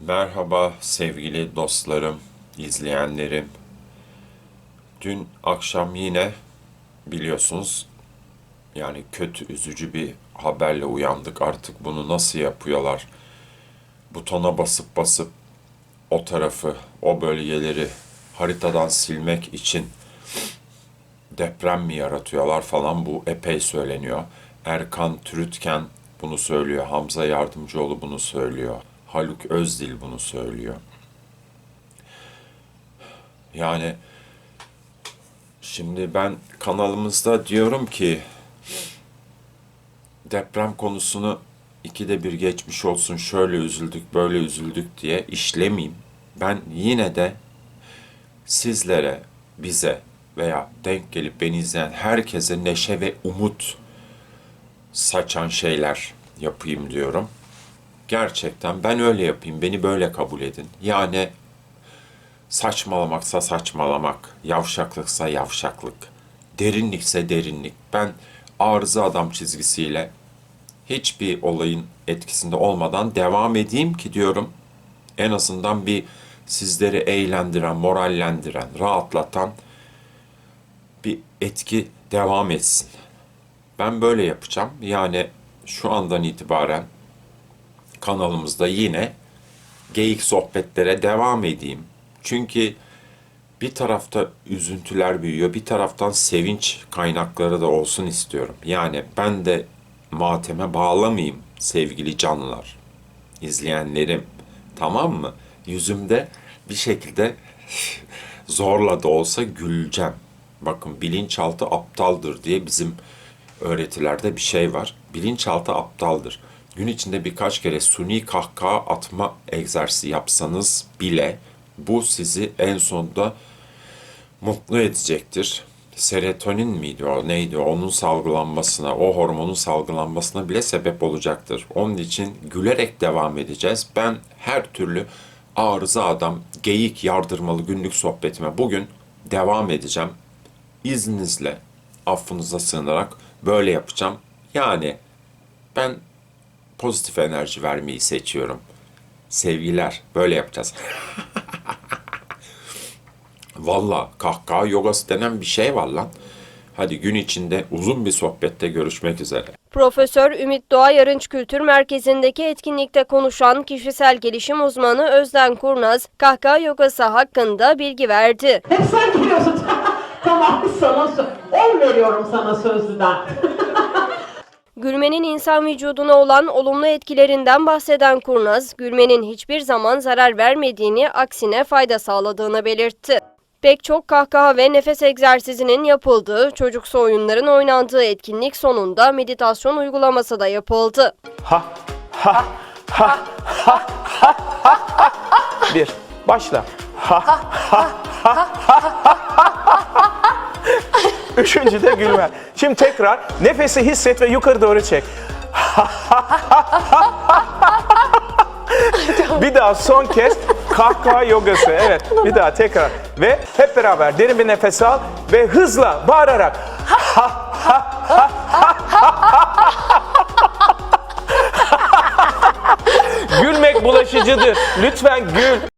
Merhaba sevgili dostlarım, izleyenlerim. Dün akşam yine biliyorsunuz yani kötü üzücü bir haberle uyandık. Artık bunu nasıl yapıyorlar? Butona basıp basıp o tarafı, o bölgeleri haritadan silmek için deprem mi yaratıyorlar falan bu epey söyleniyor. Erkan Türütken bunu söylüyor. Hamza Yardımcıoğlu bunu söylüyor. Haluk Özdil bunu söylüyor. Yani şimdi ben kanalımızda diyorum ki deprem konusunu ikide bir geçmiş olsun şöyle üzüldük böyle üzüldük diye işlemeyeyim. Ben yine de sizlere, bize veya denk gelip beni izleyen herkese neşe ve umut saçan şeyler yapayım diyorum. Gerçekten ben öyle yapayım, beni böyle kabul edin. Yani saçmalamaksa saçmalamak, yavşaklıksa yavşaklık, derinlikse derinlik. Ben arıza adam çizgisiyle hiçbir olayın etkisinde olmadan devam edeyim ki diyorum. En azından bir sizleri eğlendiren, morallendiren, rahatlatan bir etki devam etsin. Ben böyle yapacağım. Yani şu andan itibaren kanalımızda yine geyik sohbetlere devam edeyim. Çünkü bir tarafta üzüntüler büyüyor, bir taraftan sevinç kaynakları da olsun istiyorum. Yani ben de mateme bağlamayayım sevgili canlılar, izleyenlerim. Tamam mı? Yüzümde bir şekilde zorla da olsa güleceğim. Bakın bilinçaltı aptaldır diye bizim öğretilerde bir şey var. Bilinçaltı aptaldır. Gün içinde birkaç kere suni kahkaha atma egzersizi yapsanız bile bu sizi en sonunda mutlu edecektir. Serotonin miydi o neydi onun salgılanmasına, o hormonun salgılanmasına bile sebep olacaktır. Onun için gülerek devam edeceğiz. Ben her türlü arıza adam, geyik yardırmalı günlük sohbetime bugün devam edeceğim. İzninizle, affınıza sığınarak böyle yapacağım. Yani ben pozitif enerji vermeyi seçiyorum. Sevgiler, böyle yapacağız. Valla kahkaha yogası denen bir şey var lan. Hadi gün içinde uzun bir sohbette görüşmek üzere. Profesör Ümit Doğa Yarınç Kültür Merkezi'ndeki etkinlikte konuşan kişisel gelişim uzmanı Özden Kurnaz, kahkaha yogası hakkında bilgi verdi. Hep sen geliyorsun. tamam sana sö- on veriyorum sana sözlüden. Gülmenin insan vücuduna olan olumlu etkilerinden bahseden Kurnaz, gülmenin hiçbir zaman zarar vermediğini, aksine fayda sağladığını belirtti. Pek çok kahkaha ve nefes egzersizinin yapıldığı, çocuksu oyunların oynandığı etkinlik sonunda meditasyon uygulaması da yapıldı. Bir. Başla. Ha, ha, ha, ha, ha, ha, ha. Üçüncü de gülme. Şimdi tekrar nefesi hisset ve yukarı doğru çek. bir daha son kez kahkaha yogası. Evet bir daha tekrar. Ve hep beraber derin bir nefes al ve hızla bağırarak. Gülmek bulaşıcıdır. Lütfen gül.